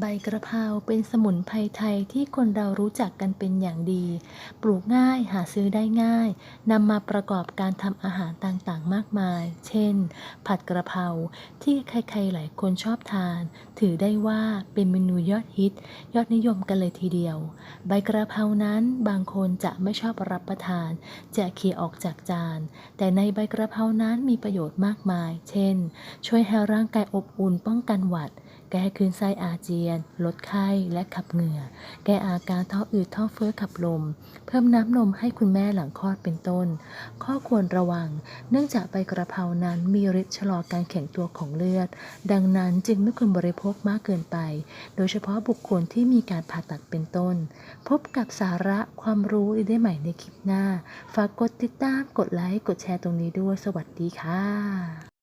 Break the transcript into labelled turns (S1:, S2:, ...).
S1: ใบกระเพราเป็นสมุนไพรไทยที่คนเรารู้จักกันเป็นอย่างดี ปลูกง่ายหาซื้อได้ง่าย นำมาประกอบการทำอาหารต่างๆ มากมาย เช่น ผัดกระเพราที่ใครๆหลายคนชอบทาน ถือได้ว่าเป็นเมนูยอดฮิต ยอดนิยมกันเลยทีเดียว ใบกระเพรานั้นบางคนจะไม่ชอบรับประทาน จะเขี่ยออกจากจาน แต่ในใบกระเพรานั้นมีประโยชน์มากมาย เช่น ช่วยให้ร่างกายอบอุ่นป้องกันหวัด แก้คลื่นไส้อาเจียน ลดไข้และขับเหงื่อ แก้อาการท้องอืดท้องเฟ้อขับลม เพิ่มน้ำนมให้คุณแม่หลังคลอดเป็นต้น ข้อควรระวัง เนื่องจากใบกระเพรานั้นมีฤทธิ์ชะลอการแข็งตัวของเลือด ดังนั้นจึงไม่ควรบริโภคมากเกินไป โดยเฉพาะบุคคลที่มีการผ่าตัดเป็นต้น พบกับสาระความรู้ได้ใหม่ในคลิปหน้า ฝากกดติดตาม กดไลค์ กดแชร์ตรงนี้ด้วย สวัสดีค่ะ